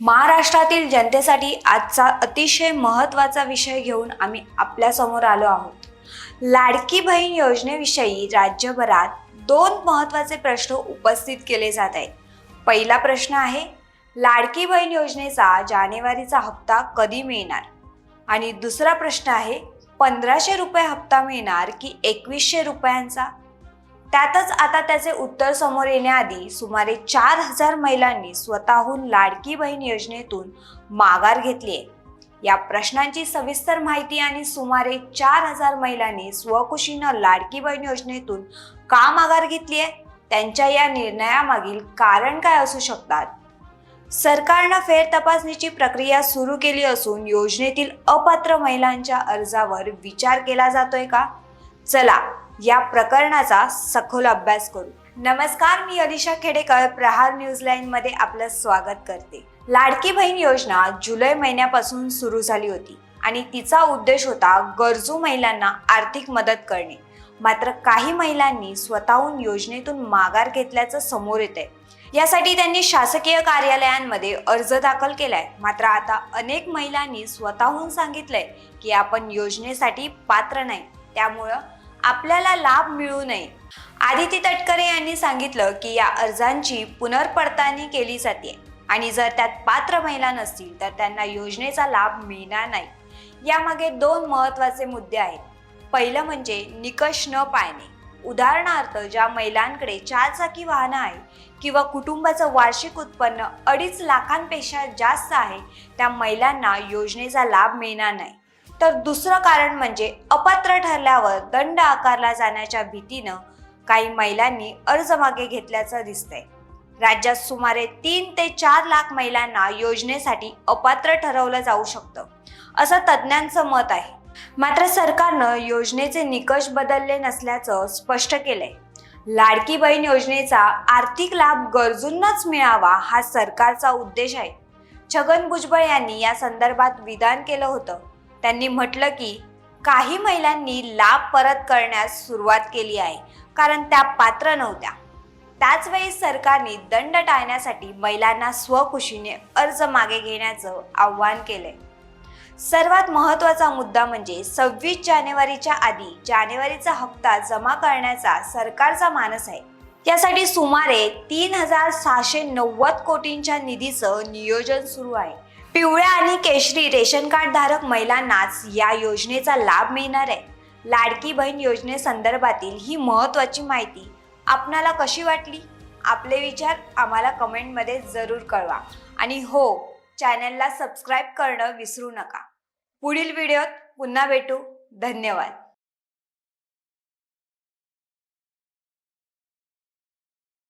महाराष्ट्रातील जनतेसाठी आजचा अतिशय महत्त्वाचा विषय घेऊन आम्ही आपल्यासमोर आलो आहोत. लाडकी बहीण योजनेविषयी राज्यभरात दोन महत्त्वाचे प्रश्न उपस्थित केले जात आहेत. पहिला प्रश्न आहे लाडकी बहीण योजनेचा जानेवारीचा हप्ता कधी मिळणार? आणि दुसरा प्रश्न आहे पंधराशे रुपये हप्ता मिळणार की एकवीसशे रुपयांचा? त्यातच आता त्याचे उत्तर समोर येण्याआधी सुमारे चार हजार महिलांनी स्वतःहून लाडकी बहीण योजनेतून माघार घेतली आहे. या प्रश्नांची सविस्तर माहिती आणि सुमारे चार हजार महिलांनी स्वखुशीनं लाडकी बहीण योजनेतून का माघार घेतली आहे? त्यांच्या या निर्णयामागील कारण काय असू शकतात? सरकारनं फेर तपासणीची प्रक्रिया सुरू केली असून योजनेतील अपात्र महिलांच्या अर्जावर विचार केला जातोय का? चला या प्रकरणाचा सखोल अभ्यास करू. नमस्कार मी अलिशा खेडेकर प्रहार न्यूज लाईन मध्ये आपलं स्वागत करते. लाडकी बहीण योजना जुलै महिन्यापासून सुरू झाली होती आणि तिचा उद्देश होता गरजू महिलांना आर्थिक मदत करणे. मात्र काही महिलांनी स्वतःहून योजनेतून माघार घेतल्याचं समोर येते यासाठी त्यांनी शासकीय कार्यालयांमध्ये अर्ज दाखल केलाय. मात्र आता अनेक महिलांनी स्वतःहून सांगितलंय की आपण योजनेसाठी पात्र नाही. त्यामुळं आपल्याला लाभ मिळू नये. आदिती तटकरे यांनी सांगितलं की या अर्जांची पुनर्पडताळणी केली जाते आणि जर त्यात पात्र महिला नसतील तर त्यांना योजनेचा लाभ मिळणार नाही. यामागे दोन महत्त्वाचे मुद्दे आहेत. पहिलं म्हणजे निकष न पाळणे. उदाहरणार्थ ज्या महिलांकडे चार चाकी वाहनं आहे किंवा कुटुंबाचं वार्षिक उत्पन्न अडीच लाखांपेक्षा जास्त आहे त्या महिलांना योजनेचा लाभ मिळणार नाही. तर दुसरं कारण म्हणजे अपात्र ठरल्यावर दंड आकारला जाण्याच्या भीतीनं काही महिलांनी अर्ज मागे घेतल्याचं दिसतंय. राज्यात सुमारे तीन ते चार लाख महिलांना योजनेसाठी अपात्र ठरवलं जाऊ शकतं असं तज्ज्ञांचं मत आहे. मात्र सरकारनं योजनेचे निकष बदलले नसल्याचं स्पष्ट केलंय. लाडकी बहीण योजनेचा आर्थिक लाभ गरजूंनाच मिळावा हा सरकारचा उद्देश आहे. छगन भुजबळ यांनी या संदर्भात विधान केलं होतं. त्यांनी म्हटलं की काही महिलांनी लाभ परत करण्यास सुरुवात केली आहे कारण त्या पात्र नव्हत्या. त्याच वेळी सरकारने दंड टाळण्यासाठी महिलांना स्वखुशीने अर्ज मागे घेण्याचं आव्हान केलंय. सर्वात महत्त्वाचा मुद्दा म्हणजे सव्वीस जानेवारीच्या आधी जानेवारीचा हप्ता जमा करण्याचा सरकारचा मानस आहे. यासाठी सुमारे तीन हजार सहाशे नव्वद कोटींच्या निधीचं नियोजन सुरू आहे. पिवळ्या आणि केशरी रेशन कार्ड धारक महिलांनाच या योजनेचा लाभ मिळणार आहे. लाडकी बहीण योजनेसंदर्भातील ही महत्त्वाची माहिती आपणाला कशी वाटली? आपले विचार आम्हाला कमेंटमध्ये जरूर कळवा. आणि हो चॅनलला सबस्क्राईब करणं विसरू नका. पुढील व्हिडिओत पुन्हा भेटू. धन्यवाद.